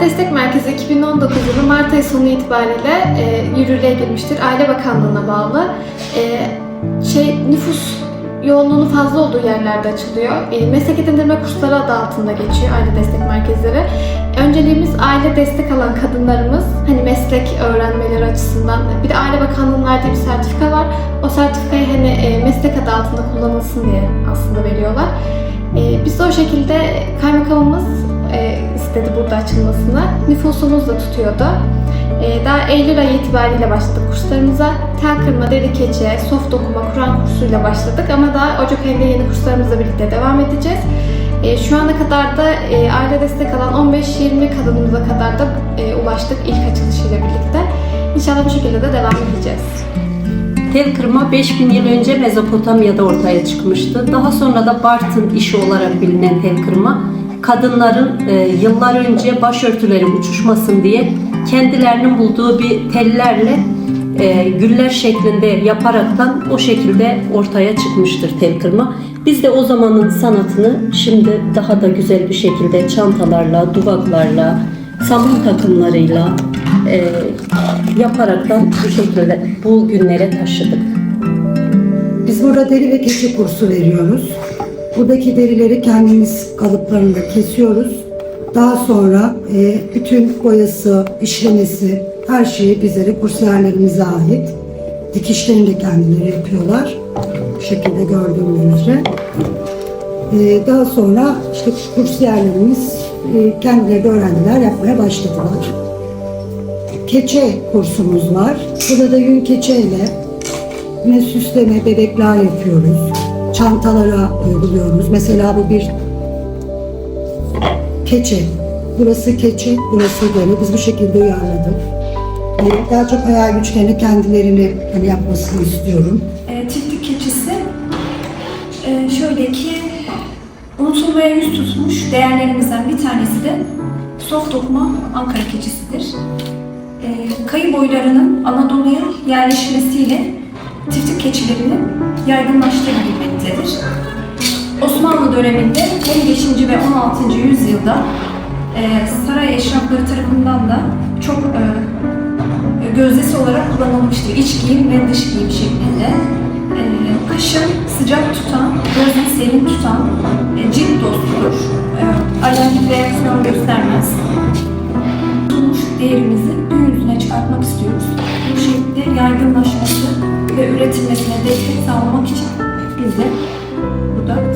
Destek Merkezi 2019 yılı Mart ayı sonu itibariyle e, yürürlüğe girmiştir. Aile Bakanlığı'na bağlı. E, şey nüfus yoğunluğunun fazla olduğu yerlerde açılıyor. E, meslek edindirme kursları adı altında geçiyor aile destek merkezleri. Önceliğimiz aile destek alan kadınlarımız hani meslek öğrenmeleri açısından. Bir de Aile Bakanlığı'nın verdiği bir sertifika var. O sertifikayı hani e, meslek adı altında kullanılsın diye aslında veriyorlar. E, biz de o şekilde kaymakamımız e, istedi burada açılmasını. Nüfusumuz da tutuyordu. E, daha Eylül ayı itibariyle başladık kurslarımıza. Tel kırma, deri keçe, soft dokuma, Kur'an kursuyla başladık ama daha Ocak ayında yeni kurslarımızla birlikte devam edeceğiz. E, şu ana kadar da e, aile destek alan 15-20 kadınımıza kadar da e, ulaştık ilk açılışıyla birlikte. İnşallah bu şekilde de devam edeceğiz. Tel kırma 5000 yıl önce Mezopotamya'da ortaya çıkmıştı. Daha sonra da Bartın işi olarak bilinen tel kırma, kadınların e, yıllar önce başörtüleri uçuşmasın diye kendilerinin bulduğu bir tellerle e, güller şeklinde yaparaktan o şekilde ortaya çıkmıştır tel kırma. Biz de o zamanın sanatını şimdi daha da güzel bir şekilde çantalarla, duvaklarla, saman takımlarıyla e, yaparaktan bu şekilde bu günlere taşıdık. Biz burada deri ve keçi kursu veriyoruz. Buradaki derileri kendimiz kalıplarında kesiyoruz. Daha sonra e, bütün boyası, işlemesi, her şeyi bizlere kursiyerlerimize ait. Dikişlerini de kendileri yapıyorlar. Bu şekilde gördüğünüz üzere. E, daha sonra işte kursiyerlerimiz e, kendileri de öğrendiler, yapmaya başladılar. Keçe kursumuz var. Burada da yün keçeyle Yine süsleme, bebekler yapıyoruz. Çantalara uyguluyoruz. Mesela bu bir keçe. Burası keçe, burası deri. Biz bu şekilde uyarladık. Ee, Daha çok hayal güçlerini kendilerini hani yapmasını istiyorum. E, çiftlik keçisi e, şöyle ki unutulmaya yüz tutmuş değerlerimizden bir tanesi de soft dokuma Ankara keçisidir. E, kayı boylarının Anadolu'ya yerleşmesiyle çiftlik keçilerinin yaygınlaştığı bilinmektedir. Osmanlı döneminde 15. ve 16. yüzyılda e, saray eşrafları tarafından da çok e, gözdesi olarak kullanılmıştır. İç giyim ve dış giyim şeklinde. Ee, kışın sıcak tutan, yazın serin tutan e, cilt dostudur. Ee, alerjik reaksiyon göstermez. Tutulmuş değerimizi gün yüzüne çıkartmak istiyoruz. Bu şekilde yaygınlaşması ve üretilmesine destek sağlamak için biz de burada